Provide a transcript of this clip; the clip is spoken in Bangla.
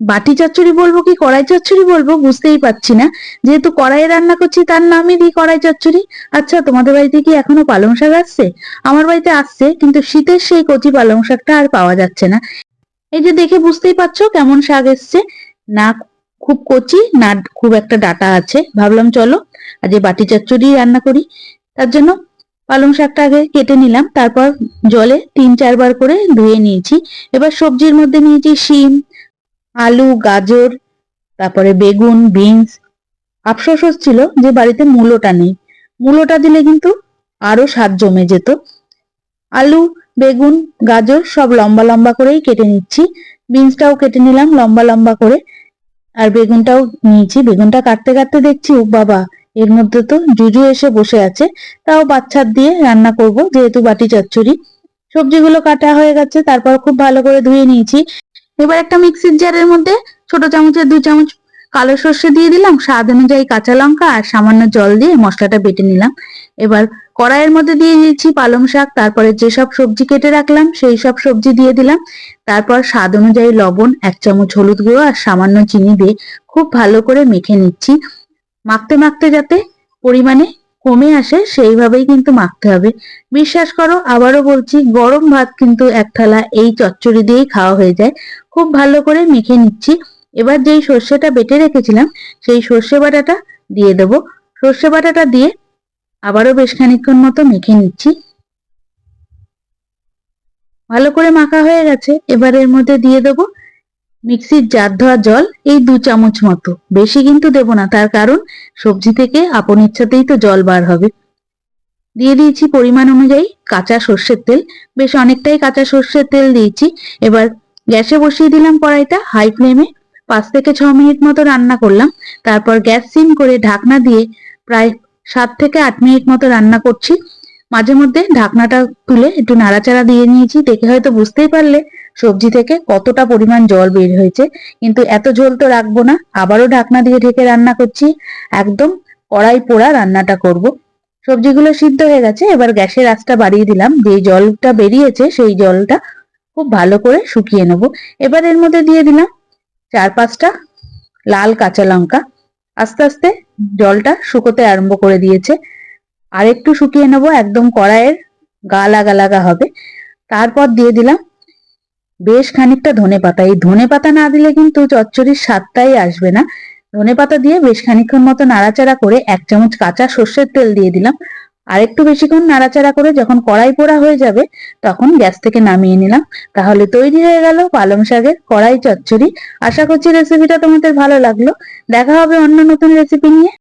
বাটি চচ্চড়ি বলব কি কড়াই চচ্চড়ি বলব বুঝতেই পারছি না। যেহেতু কড়াইয়ে রান্না করছি তার নামই দিই কড়াই চচ্চড়ি। আচ্ছা তোমাদের বাড়িতে কি এখনও পালং শাক আসছে? আমার বাড়িতে আসছে, কিন্তু শীতের সেই কচি পালং শাকটা আর পাওয়া যাচ্ছে না। এই যে দেখে বুঝতেই পারছ কেমন শাক এসছে। না খুব কচি, না খুব একটা ডাটা আছে। ভাবলাম চলো আজ বাটি চচ্চড়ি রান্না করি। তার জন্য পালং শাকটা আগে কেটে নিলাম, তারপর জলে তিন চারবার করে ধুয়ে নিয়েছি। এবার সবজির মধ্যে নিয়েছি শিম আলু, গাজর, তারপরে বেগুন, বিনস। আফসোস হচ্ছিল যে বাড়িতে মূলোটা নেই। মূলোটা দিলে কিন্তু আরও স্বাদ জমে যেত। আলু, বেগুন, গাজর সব লম্বা লম্বা করেই কেটে নিচ্ছি। বিনসটাও কেটে নিলাম লম্বা লম্বা করে। আর বেগুনটাও নিয়েছি। বেগুনটা কাটতে কাটতে দেখছি ও বাবা, এর মধ্যে তো জুজু এসে বসে আছে। তাও বাচ্চার দিয়ে রান্না করব, যেহেতু বাটি চচ্চড়ি। সবজিগুলো কাটা হয়ে গেছে, তারপর খুব ভালো করে ধুয়ে নিয়েছি। এবার একটা মিক্সির জারের মধ্যে ছোট চামচের দু চামচ কালো সর্ষে দিয়ে দিলাম। স্বাদ অনুযায়ী কাঁচা লঙ্কা আর সামান্য জল দিয়ে মশলাটা বেটে নিলাম। এবার কড়াইয়ের মধ্যে দিয়ে দিয়েছি পালং শাক। তারপরে যেসব সবজি কেটে রাখলাম, সেই সব সবজি দিয়ে দিলাম। তারপর স্বাদ অনুযায়ী লবণ, এক চামচ হলুদ গুঁড়ো আর সামান্য চিনি দিয়ে খুব ভালো করে মেখে নিচ্ছি। মাখতে মাখতে যাতে পরিমাণে কমে আসে, সেইভাবেই কিন্তু মাখতে হবে। বিশ্বাস করো, আবারও বলছি, গরম ভাত কিন্তু এক থালা এই চচ্চড়ি দিয়েই খাওয়া হয়ে যায়। খুব ভালো করে মেখে নিচ্ছি। এবার যেই সর্ষেটা বেটে রেখেছিলাম, সেই সর্ষে বাটাটা দিয়ে দেব। সর্ষে বাটাটা দিয়ে আবারও বেশ খানিক্ষণ মতো মেখে নিচ্ছি। ভালো করে মাখা হয়ে গেছে। এবার এর মধ্যে দিয়ে দেবো মিক্সির জার ধোয়া জল, এই দু চামচ মতো। বেশি কিন্তু দেব না, তার কারণ সবজি থেকে আপন ইচ্ছাতেই তো জল বার হবে। দিয়ে দিয়েছি পরিমাণ অনুযায়ী কাঁচা সর্ষের তেল। বেশ অনেকটাই কাঁচা সর্ষের তেল দিয়েছি। এবার গ্যাসে বসিয়ে দিলাম কড়াইটা হাই ফ্লেমে পাঁচ থেকে ছ মিনিট মতো রান্না করলাম। তারপর গ্যাস সিম করে ঢাকনা দিয়ে প্রায় সাত থেকে আট মিনিট মতো রান্না করছি। মাঝে মধ্যে ঢাকনাটা তুলে একটু নাড়াচাড়া দিয়ে নিয়েছি। দেখে হয়তো বুঝতেই পারলে সবজি থেকে কতটা পরিমাণ জল বের হয়েছে। কিন্তু এত ঝোল তো রাখব না, আবারও ঢাকনা দিয়ে ঢেকে রান্না করছি। একদম কড়াই পোড়া রান্নাটা করব। সবজিগুলো সিদ্ধ হয়ে গেছে, এবার গ্যাসের আঁচটা বাড়িয়ে দিলাম। যে জলটা বেরিয়েছে সেই জলটা খুব ভালো করে শুকিয়ে নেব। এবার এর মধ্যে দিয়ে দিলাম চার পাঁচটা লাল কাঁচা লঙ্কা। আস্তে আস্তে জলটা শুকোতে আরম্ভ করে দিয়েছে। আর একটু শুকিয়ে নেব, একদম কড়াইয়ের গা লাগা লাগা হবে। তারপর দিয়ে দিলাম বেশ খানিকটা ধনে পাতা। এই ধনে পাতা না দিলে কিন্তু চচ্চড়ির স্বাদটাই আসবে না। ধনে পাতা দিয়ে বেশ খানিক্ষণ মতো নাড়াচাড়া করে এক চামচ কাঁচা সর্ষের তেল দিয়ে দিলাম। আর একটু বেশিক্ষণ নাড়াচাড়া করে যখন কড়াই পোড়া হয়ে যাবে, তখন গ্যাস থেকে নামিয়ে নিলাম। তাহলে তৈরি হয়ে গেল পালং শাকের কড়াই চচ্চড়ি। আশা করছি রেসিপিটা তোমাদের ভালো লাগল। দেখা হবে অন্য নতুন রেসিপি নিয়ে।